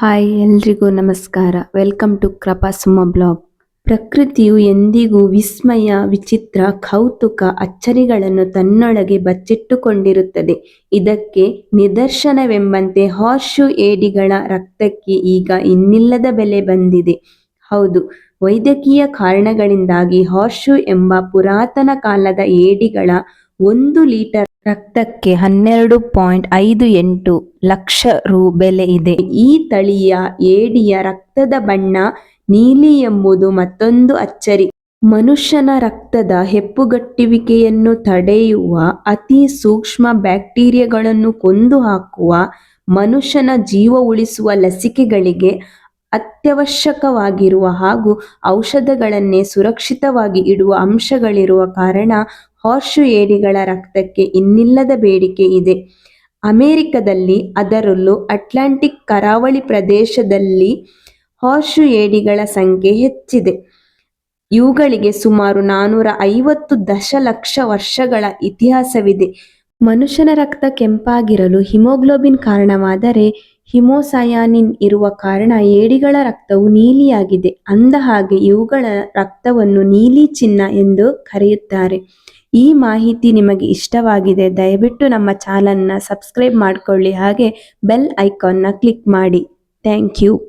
Hi, ಎಲ್ರಿಗೂ ನಮಸ್ಕಾರ. Welcome to Krupasuma blog. ಪ್ರಕೃತಿಯು ಎಂದಿಗೂ ವಿಸ್ಮಯ, ವಿಚಿತ್ರ, ಕೌತುಕ, ಅಚ್ಚರಿಗಳನ್ನು ತನ್ನೊಳಗೆ ಬಚ್ಚಿಟ್ಟುಕೊಂಡಿರುತ್ತದೆ. ಇದಕ್ಕೆ ನಿದರ್ಶನವೆಂಬಂತೆ ಹಾರ್ಶು ಏಡಿಗಳ ರಕ್ತಕ್ಕೆ ಈಗ ಇನ್ನಿಲ್ಲದ ಬೆಲೆ ಬಂದಿದೆ. ಹೌದು, ವೈದ್ಯಕೀಯ ಕಾರಣಗಳಿಂದಾಗಿ ಹಾರ್ಶು ಎಂಬ ಪುರಾತನ ಕಾಲದ ಏಡಿಗಳ ಒಂದು ಲೀಟರ್ ರಕ್ತಕ್ಕೆ ಹನ್ನೆರಡು ಪಾಯಿಂಟ್ ಐದು ಎಂಟು ಲಕ್ಷ ರು ಬೆಲೆ ಇದೆ. ಈ ತಳಿಯ ಏಡಿಯ ರಕ್ತದ ಬಣ್ಣ ನೀಲಿ ಎಂಬುದು ಮತ್ತೊಂದು ಅಚ್ಚರಿ. ಮನುಷ್ಯನ ರಕ್ತದ ಹೆಪ್ಪುಗಟ್ಟುವಿಕೆಯನ್ನು ತಡೆಯುವ ಅತಿ ಸೂಕ್ಷ್ಮ ಬ್ಯಾಕ್ಟೀರಿಯಾಗಳನ್ನು ಕೊಂದು ಹಾಕುವ ಮನುಷ್ಯನ ಜೀವ ಉಳಿಸುವ ಲಸಿಕೆಗಳಿಗೆ ಅತ್ಯವಶ್ಯಕವಾಗಿರುವ ಹಾಗೂ ಔಷಧಗಳನ್ನೇ ಸುರಕ್ಷಿತವಾಗಿ ಇಡುವ ಅಂಶಗಳಿರುವ ಕಾರಣ ಹಾರ್ಶು ಏಡಿಗಳ ರಕ್ತಕ್ಕೆ ಇನ್ನಿಲ್ಲದ ಬೇಡಿಕೆ ಇದೆ. ಅಮೆರಿಕದಲ್ಲಿ ಅದರಲ್ಲೂ ಅಟ್ಲಾಂಟಿಕ್ ಕರಾವಳಿ ಪ್ರದೇಶದಲ್ಲಿ ಹಾರ್ಶು ಏಡಿಗಳ ಸಂಖ್ಯೆ ಹೆಚ್ಚಿದೆ. ಇವುಗಳಿಗೆ ಸುಮಾರು ನಾನೂರ ಐವತ್ತು ದಶಲಕ್ಷ ವರ್ಷಗಳ ಇತಿಹಾಸವಿದೆ. ಮನುಷ್ಯನ ರಕ್ತ ಕೆಂಪಾಗಿರಲು ಹಿಮೋಗ್ಲೋಬಿನ್ ಕಾರಣವಾದರೆ ಹಿಮೋಸಯಾನಿನ್ ಇರುವ ಕಾರಣ ಏಡಿಗಳ ರಕ್ತವು ನೀಲಿಯಾಗಿದೆ. ಅಂದಹಾಗೆ ಇವುಗಳ ರಕ್ತವನ್ನು ನೀಲಿ ಚಿನ್ನ ಎಂದು ಕರೆಯುತ್ತಾರೆ. ಈ ಮಾಹಿತಿ ನಿಮಗೆ ಇಷ್ಟವಾಗಿದೆ, ದಯವಿಟ್ಟು ನಮ್ಮ ಚಾನಲ್ನ ಸಬ್ಸ್ಕ್ರೈಬ್ ಮಾಡಿಕೊಳ್ಳಿ. ಹಾಗೆ ಬೆಲ್ ಐಕಾನ್ನ ಕ್ಲಿಕ್ ಮಾಡಿ. Thank you.